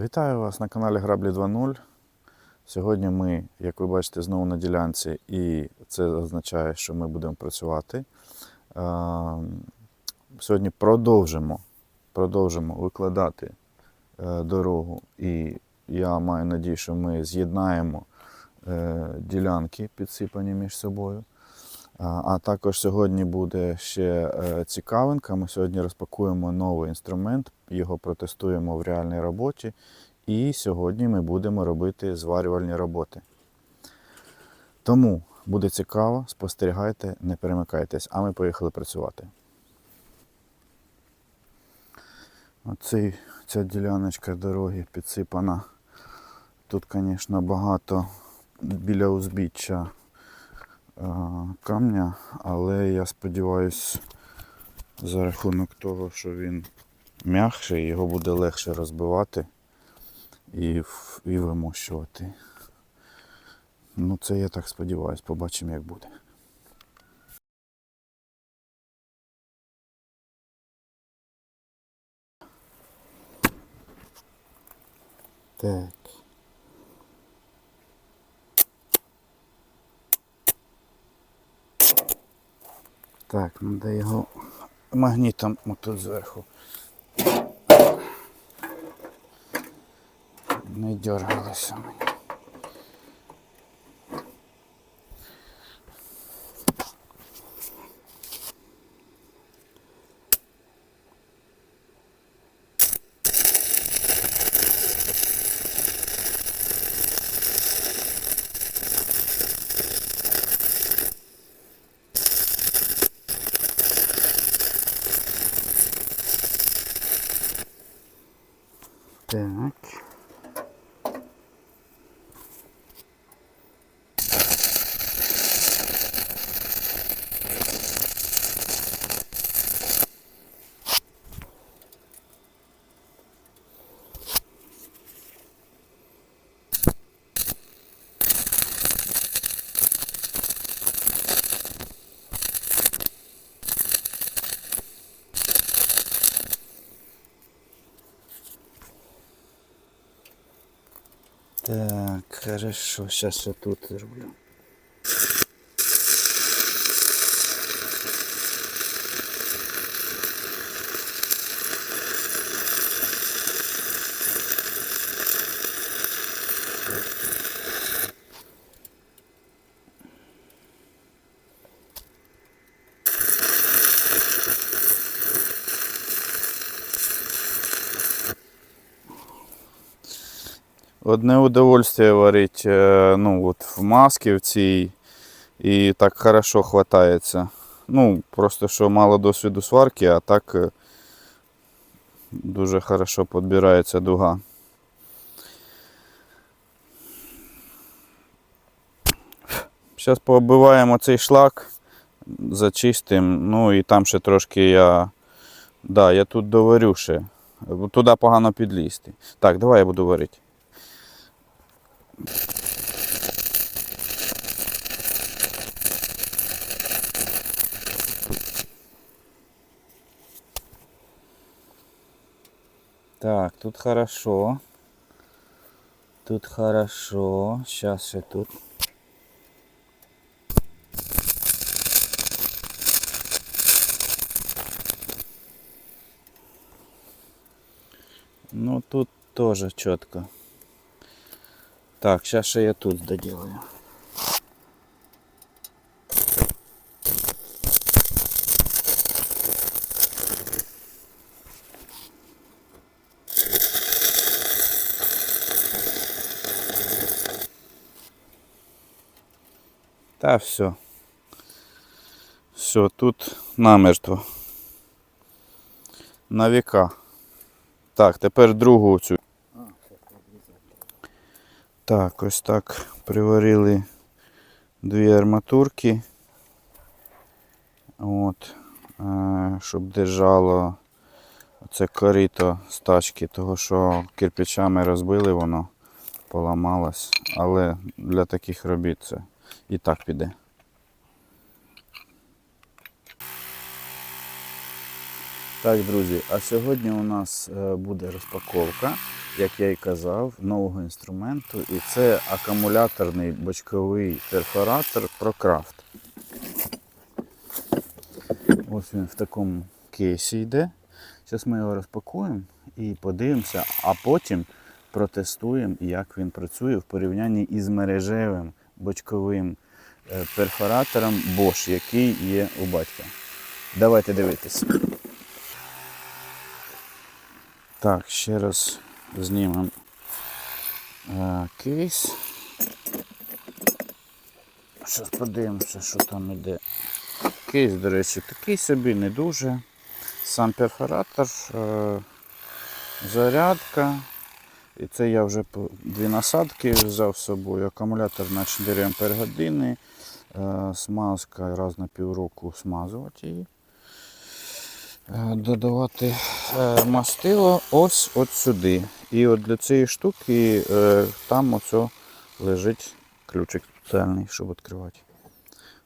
Вітаю вас на каналі Граблі 2.0. Сьогодні ми, як ви бачите, знову на ділянці, і це означає, що ми будемо працювати. Сьогодні продовжимо, продовжимо викладати е, дорогу, і я маю надію, що ми з'єднаємо е, ділянки, підсипані між собою. А також сьогодні буде ще е, цікавинка. Ми сьогодні розпакуємо новий інструмент, його протестуємо в реальній роботі. І сьогодні ми будемо робити зварювальні роботи. Тому буде цікаво, спостерігайте, не перемикайтесь, а ми поїхали працювати. Оцей, ця діляночка дороги підсипана. Тут, звісно, багато біля узбіччя камня, але я сподіваюся, за рахунок того, що він м'якший, його буде легше розбивати і, і вимощувати. Ну, це я так сподіваюся, побачимо, як буде. Так. Так, треба його магнітом отут зверху. Не дергалося мені. Так. Так, хорошо, сейчас я тут зроблю. Одне удовольствие варить е, ну, от в масці в цій і так хорошо хватається. Ну, просто що мало досвіду сварки, а так е, дуже хорошо підбирається дуга. Зараз пооббиваємо цей шлак, зачистимо, ну і там ще трошки я. Да, я тут доварю ще. Туди погано підлізти. Так, давай я буду варити. Так, тут хорошо. Тут хорошо. Сейчас ще тут. Ну тут тоже четко. Так, сейчас ще я тут доделаю. Та все. Все, тут намертво. На віка. Так, тепер другу цю. Так, ось так приварили дві арматурки. От, е, щоб держало це корито з тачки, того що кирпичами розбили воно, поламалось. Але для таких робіт це і так піде. Так, друзі, а сьогодні у нас е, буде розпаковка як я і казав, нового інструменту. І це акумуляторний бочковий перфоратор ProCraft. Ось він в такому кейсі йде. Зараз ми його розпакуємо і подивимося, а потім протестуємо, як він працює в порівнянні із мережевим бочковим е, перфоратором Bosch, який є у батька. Давайте дивитися. Так, ще раз знімемо кейс. Зараз подивимося, що там іде. Кейс, до речі, такий собі не дуже. Сам перфоратор, е, зарядка. І це я вже дві насадки взяв з собою. Акумулятор на 4 Ампер години. Е, смазка раз на півроку смазувати її. Е, Додавати мастило ось от сюди. І от для цієї штуки е, там оце лежить ключик спеціальний, щоб відкривати.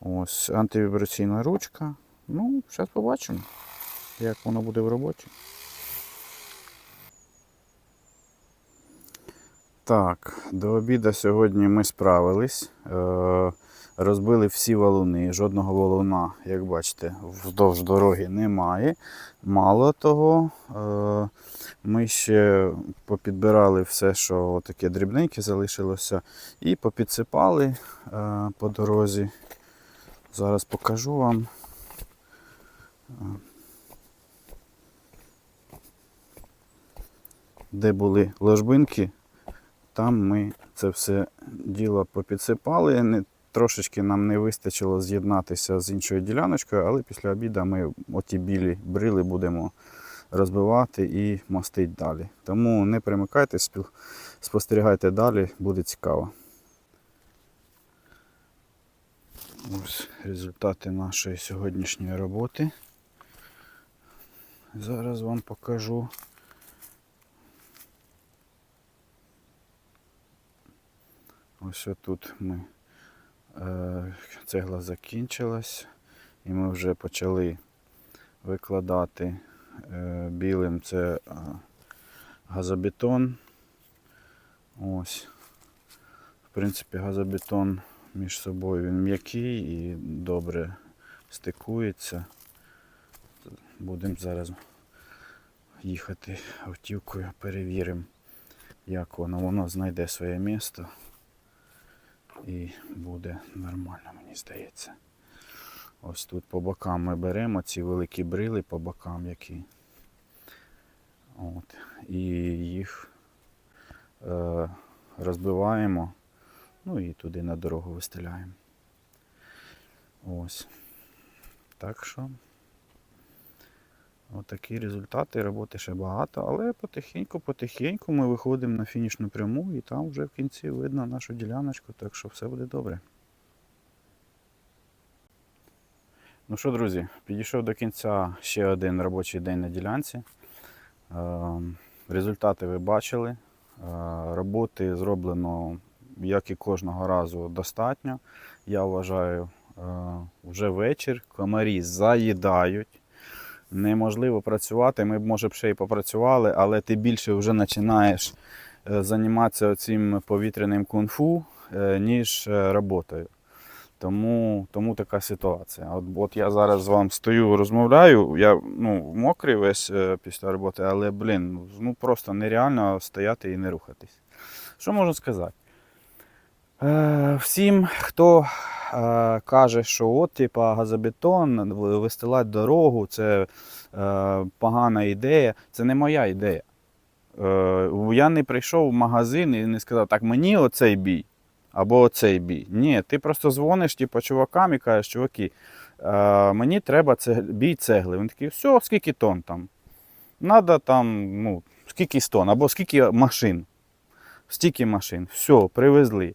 Ось антивібраційна ручка. Ну, зараз побачимо, як воно буде в роботі. Так, до обіду сьогодні ми справились. Розбили всі валуни. Жодного валуна, як бачите, вздовж дороги немає. Мало того, е, ми ще попідбирали все, що таке дрібненьке залишилося, і попідсипали е, по дорозі. Зараз покажу вам. Де були ложбинки, там ми це все діло попідсипали. Трошечки нам не вистачило з'єднатися з іншою діляночкою, але після обіду ми оті білі брили будемо розбивати і мостити далі. Тому не примикайте, спіл- спостерігайте далі, буде цікаво. Ось результати нашої сьогоднішньої роботи. Зараз вам покажу. Ось тут ми цегла закінчилась і ми вже почали викладати е, білим це е, газобетон. Ось. В принципі, газобетон між собою він м'який і добре стикується. Будемо зараз їхати автівкою, перевіримо, як воно. Воно знайде своє місце і буде нормально, мені здається. Ось тут по бокам ми беремо ці великі брили по бокам, які. От. І їх е, розбиваємо, ну і туди на дорогу вистеляємо. Ось. Так що. Отакі результати, роботи ще багато, але потихеньку-потихеньку ми виходимо на фінішну пряму і там вже в кінці видно нашу діляночку, так що все буде добре. Ну що, друзі, підійшов до кінця ще один робочий день на ділянці. Ем, Результати ви бачили. Е, Роботи зроблено, як і кожного разу, достатньо. Я вважаю, е, вже вечір, комарі заїдають неможливо працювати. Ми б, може ще й попрацювали, але ти більше вже починаєш е, займатися цим повітряним кунг-фу, е, ніж е, роботою. Тому, тому така ситуація. От, от я зараз з вами стою, розмовляю, я ну, мокрий весь після роботи, але блін, ну просто нереально стояти і не рухатись. Що можу сказати? Е, всім, хто е, каже, що от, типа, газобетон, вистилати дорогу, це е, погана ідея. Це не моя ідея. Я не прийшов в магазин і не сказав, так, мені оцей бій. Або оцей бій. Ні, ти просто дзвониш типу, чувакам і кажеш, чуваки, мені треба це, бій цегли. Він такий, все, скільки тонн там? Надо там, ну, скільки тонн, або скільки машин. Стільки машин. Все, привезли.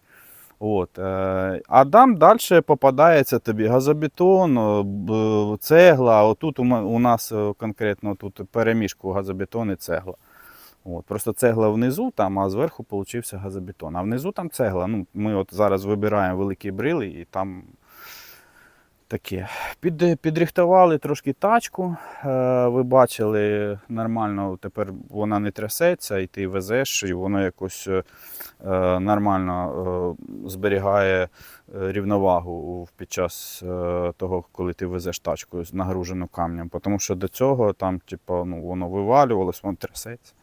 От, е, а там далі попадається тобі газобетон, е, цегла. Отут у, нас е, конкретно тут перемішку газобетон і цегла. От, просто цегла внизу, там, а зверху получився газобетон. А внизу там цегла. Ну, ми от зараз вибираємо великі брили і там Таке. Під, підрихтували трошки тачку. Е, ви бачили нормально, тепер вона не трясеться, і ти везеш, і воно якось е, е, нормально зберігає рівновагу під час того, коли ти везеш тачку нагружену камнем. Тому що до цього там, типу, ну, воно вивалювалось, воно трясеться.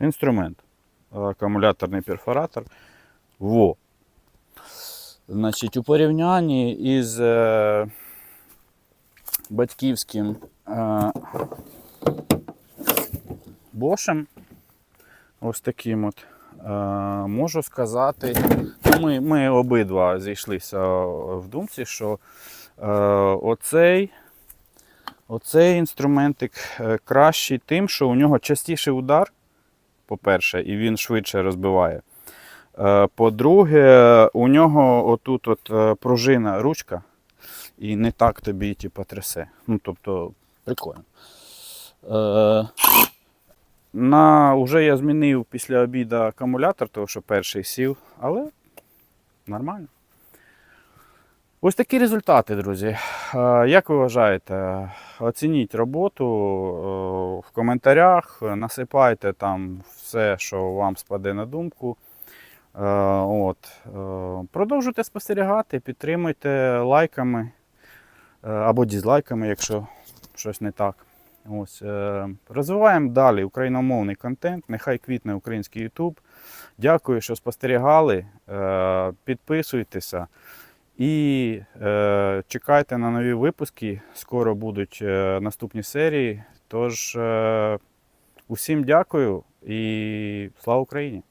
Інструмент. Акумуляторний перфоратор. Во. Значить, у порівнянні із е, батьківським е, бошем, ось таким от, е, можу сказати, ну, ми, ми обидва зійшлися в думці, що е, оцей, оцей інструментик е, кращий тим, що у нього частіший удар, по-перше, і він швидше розбиває. Е, По-друге, у нього отут от е, пружина ручка, і не так тобі типу, трясе. Ну, тобто, прикольно. Е, на, уже я змінив після обіду акумулятор, тому що перший сів, але нормально. Ось такі результати, друзі. Е, Як ви вважаєте, оцініть роботу в коментарях, насипайте там все, що вам спаде на думку. Е, От. е, Продовжуйте спостерігати, підтримуйте лайками е, або дізлайками, якщо щось не так. Ось, розвиваємо далі україномовний контент. Нехай квітне український YouTube. Дякую, що спостерігали. Підписуйтеся і чекайте на нові випуски. Скоро будуть наступні серії. Тож, усім дякую і слава Україні!